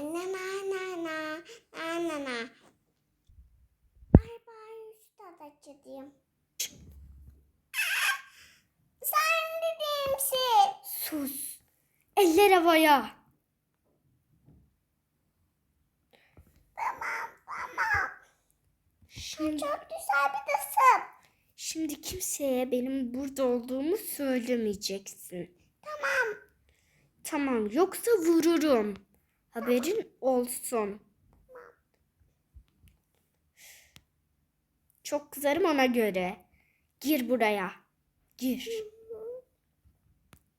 Na na na na na na. Bay bay üstad açıdayım. Sen dedimsin. Sus. Eller havaya. Tamam tamam. Şimdi, Çok güzel bir tasım. şimdi kimseye benim burada olduğumu söylemeyeceksin. Tamam. Tamam yoksa vururum. Haberin olsun. Çok kızarım ona göre. Gir buraya. Gir.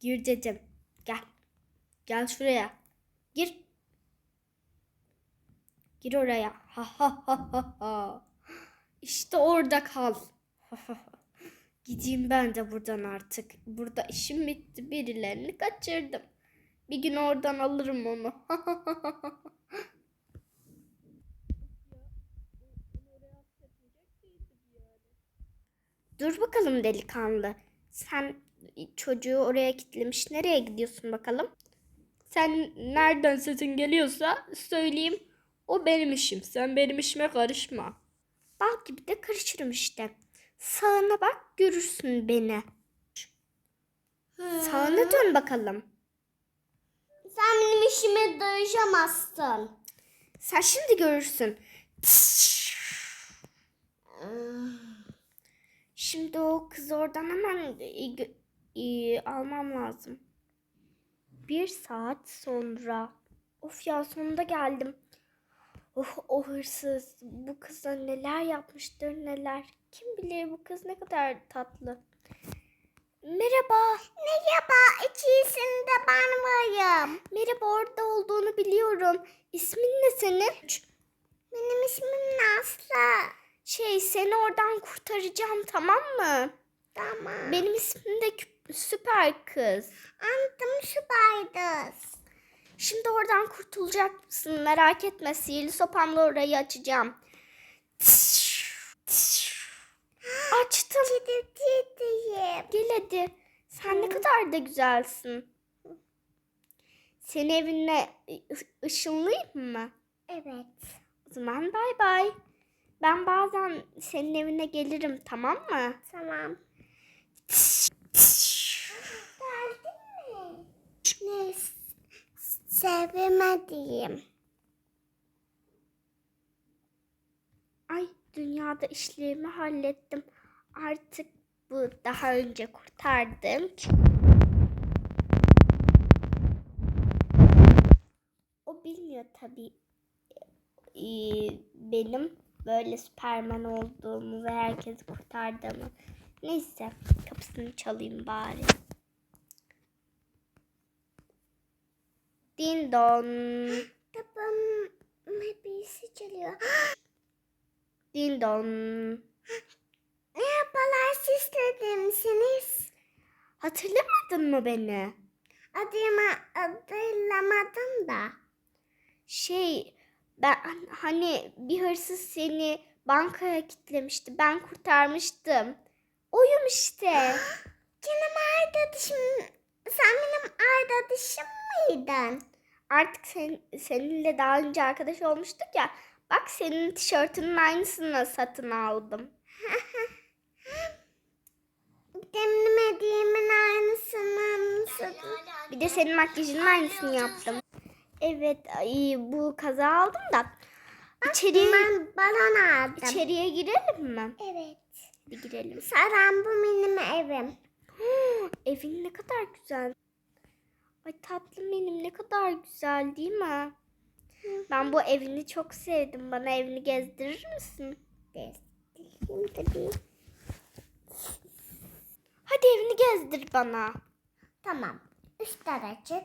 Gir dedim. Gel. Gel şuraya. Gir. Gir oraya. Ha ha ha ha ha. İşte orada kal. Gideyim ben de buradan artık. Burada işim bitti. Birilerini kaçırdım. Bir gün oradan alırım onu. Dur bakalım delikanlı. Sen çocuğu oraya kilitlemiş. Nereye gidiyorsun bakalım? Sen nereden sesin geliyorsa söyleyeyim. O benim işim. Sen benim işime karışma. Bal gibi de karışırım işte. Sağına bak görürsün beni. Sağına dön bakalım. Sen benim işime dayışamazsın. Sen şimdi görürsün. Şimdi o kızı oradan hemen almam lazım. Bir saat sonra. Of ya sonunda geldim. Oh, o hırsız bu kıza neler yapmıştır neler. Kim bilir bu kız ne kadar tatlı. Merhaba. Merhaba içerisinde ben varım. Merhaba orada olduğunu biliyorum. İsmin ne senin? Benim ismim Naslı. Şey seni oradan kurtaracağım tamam mı? Tamam. Benim ismim de Süper Kız. Anladım Spiders. Şimdi oradan kurtulacak mısın? Merak etme sihirli sopamla orayı açacağım. Açtım. Gidip gideyim. Gel hadi. Sen ne kadar da güzelsin. Seni evine ışınlayayım mı? Evet. O zaman bay bay. Ben bazen senin evine gelirim tamam mı? Tamam. Geldin mi? Ne? Sevemedim. Ay dünyada işlerimi hallettim. Artık bu daha önce kurtardığım ki- O bilmiyor tabii ee, benim böyle süperman olduğumu ve herkesi kurtardığımı. Neyse kapısını çalayım bari. Din don. Kapım birisi çalıyor. Din don. Ne yapalar siz dedimsiniz? Hatırlamadın mı beni? Adımı hatırlamadım da. Şey ben hani bir hırsız seni bankaya kilitlemişti. Ben kurtarmıştım. Oyum işte. Canım arkadaşım. Sen benim arkadaşım mıydın? Artık sen, seninle daha önce arkadaş olmuştuk ya. Bak senin tişörtünün aynısını satın aldım. Benim hediyemin satın. Bir de senin makyajının aynısını yaptım. Evet ay, bu kaza aldım da. İçeriye, Ben balon aldım. içeriye girelim mi? Evet. Bir girelim. Saran bu benim evim. Evin ne kadar güzel. Ay tatlım benim ne kadar güzel değil mi? Ben bu evini çok sevdim. Bana evini gezdirir misin? Desteklim tabii. Hadi evini gezdir bana. Tamam. Üst açık.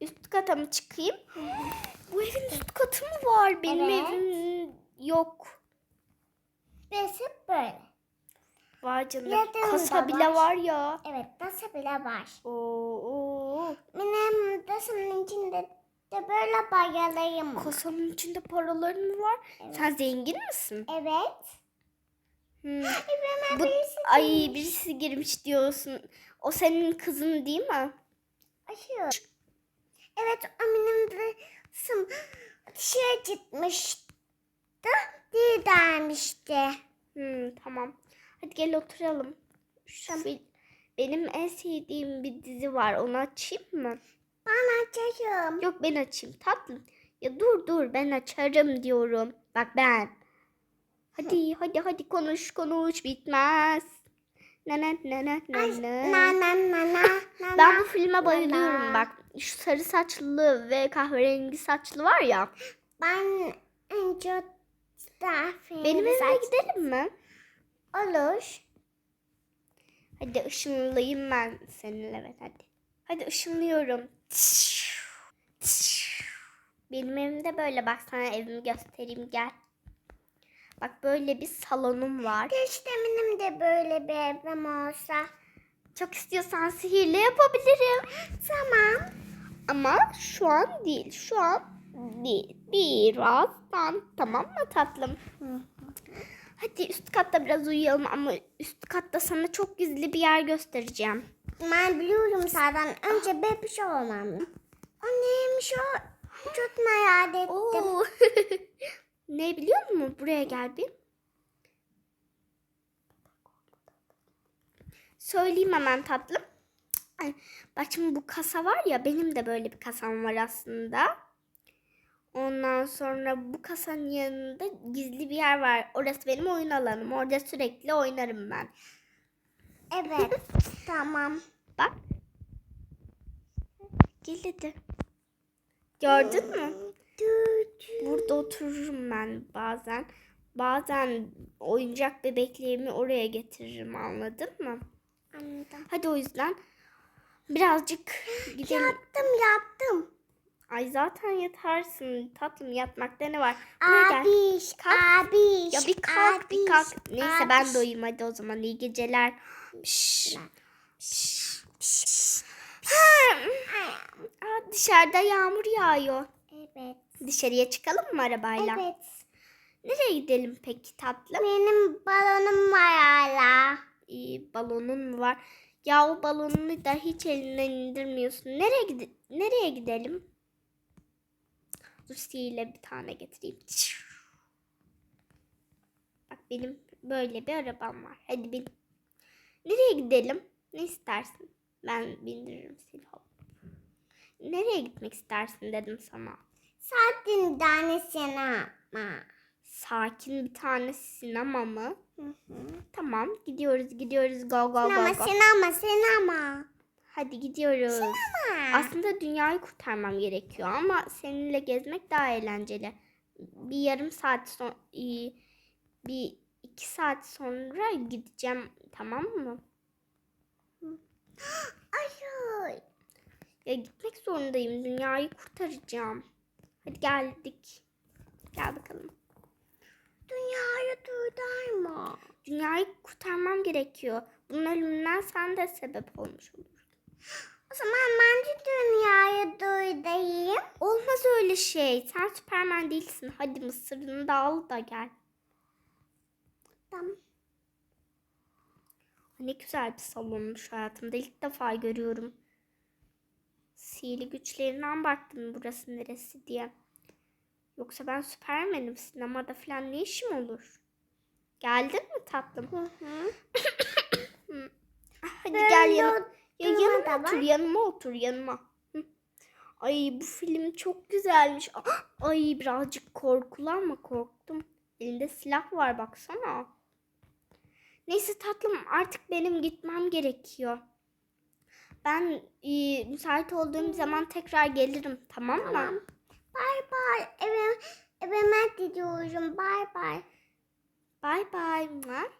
Üst kata mı çıkayım? bu evin üst katı mı var? Benim Evet. evim yok. Burası böyle. Vay canına. Yatağım Kasa da bile var. var ya. Evet nasıl bile var. Oo, oo. Benim dasının içinde de böyle bayılayım. Kasanın içinde paraların mı var? Sen zengin misin? Evet. Hmm. Bu, ay birisi girmiş diyorsun. O senin kızın değil mi? Aşıyor. Evet benim de dışarı çıkmıştı. Dil dermişti. Hmm, tamam. Hadi gel oturalım. Fil- benim en sevdiğim bir dizi var. Onu açayım mı? Ben açarım. Yok ben açayım tatlım. Ya dur dur ben açarım diyorum. Bak ben. Hadi hadi hadi konuş konuş bitmez. Na na na na na Ay, na. na na na na na Ben bu filme bayılıyorum bak. Şu sarı saçlı ve kahverengi saçlı var ya. Ben en çok Benim evime saç- gidelim mi? Olur. Hadi ışınlayayım ben seninle evet hadi. Hadi ışınlıyorum. Benim evimde böyle bak sana evimi göstereyim gel. Bak böyle bir salonum var. Keşke benim de böyle bir evim olsa. Çok istiyorsan sihirle yapabilirim. Tamam. Ama şu an değil. Şu an değil. Birazdan. Tamam mı tatlım? Hadi üst katta biraz uyuyalım ama üst katta sana çok gizli bir yer göstereceğim. Ben biliyorum zaten. Önce bebiş olmam. O neymiş o? Çok merak ettim. Ne biliyor musun? Buraya gel bir. Söyleyeyim hemen tatlım. Ay, Bak şimdi bu kasa var ya benim de böyle bir kasam var aslında. Ondan sonra bu kasanın yanında gizli bir yer var. Orası benim oyun alanım. Orada sürekli oynarım ben. Evet. tamam. Bak. Gel hadi. Gördün mü? Burada otururum ben bazen. Bazen oyuncak bebeklerimi oraya getiririm anladın mı? Anladım. Hadi o yüzden birazcık gidelim. Yattım yattım. Ay zaten yatarsın tatlım yatmakta ne var? Buraya gel. Abiş, Kalk. abiş, Ya bir kalk bir abiş, kalk. Neyse ben abiş. de uyuyayım hadi o zaman iyi geceler. Şşş. Ay, Aa, dışarıda yağmur yağıyor. Evet. Dışarıya çıkalım mı arabayla? Evet. Nereye gidelim peki tatlım? Benim balonum var hala. İyi, balonun mu var? Ya o balonunu da hiç elinden indirmiyorsun. Nereye gide nereye gidelim? Lucy ile bir tane getireyim. Bak benim böyle bir arabam var. Hadi bin. Nereye gidelim? Ne istersin? Ben bindiririm seni. Nereye gitmek istersin dedim sana. Sakin tanesini yapma. Sakin bir tane sinema mı? Hı hı. Tamam gidiyoruz gidiyoruz go go Sinema, go go. sinema, sinema. Hadi gidiyoruz. Ha. Aslında dünyayı kurtarmam gerekiyor ama seninle gezmek daha eğlenceli. Bir yarım saat son bir iki saat sonra gideceğim tamam mı? Ay, Ya gitmek zorundayım. Dünyayı kurtaracağım. Hadi geldik. Gel bakalım. dünyayı durdurma. Dünyayı kurtarmam gerekiyor. Bunun ölümünden sen de sebep olmuş olur. O zaman ben de dünyayı durdurayım. Olmaz öyle şey. Sen Süpermen değilsin. Hadi mısırını da al da gel. Tamam. Ne güzel bir salonmuş hayatımda. ilk defa görüyorum. Sihirli güçlerinden baktım burası neresi diye. Yoksa ben süpermenim. Sinemada falan ne işim olur? Geldin mi tatlım? Hı hı. Ah, Hadi Ben gel yanıma. de Ya yanıma da otur, yanıma otur, yanıma. Hı. Ay bu film çok güzelmiş. Ah, Ay birazcık korkulu ama korktum. Elinde silah var baksana. Neyse tatlım artık benim gitmem gerekiyor. Ben e, müsait olduğum zaman tekrar gelirim tamam mı? Tamam. Bay bay. Evim, evime gidiyorum. Bay bay. Bye bye.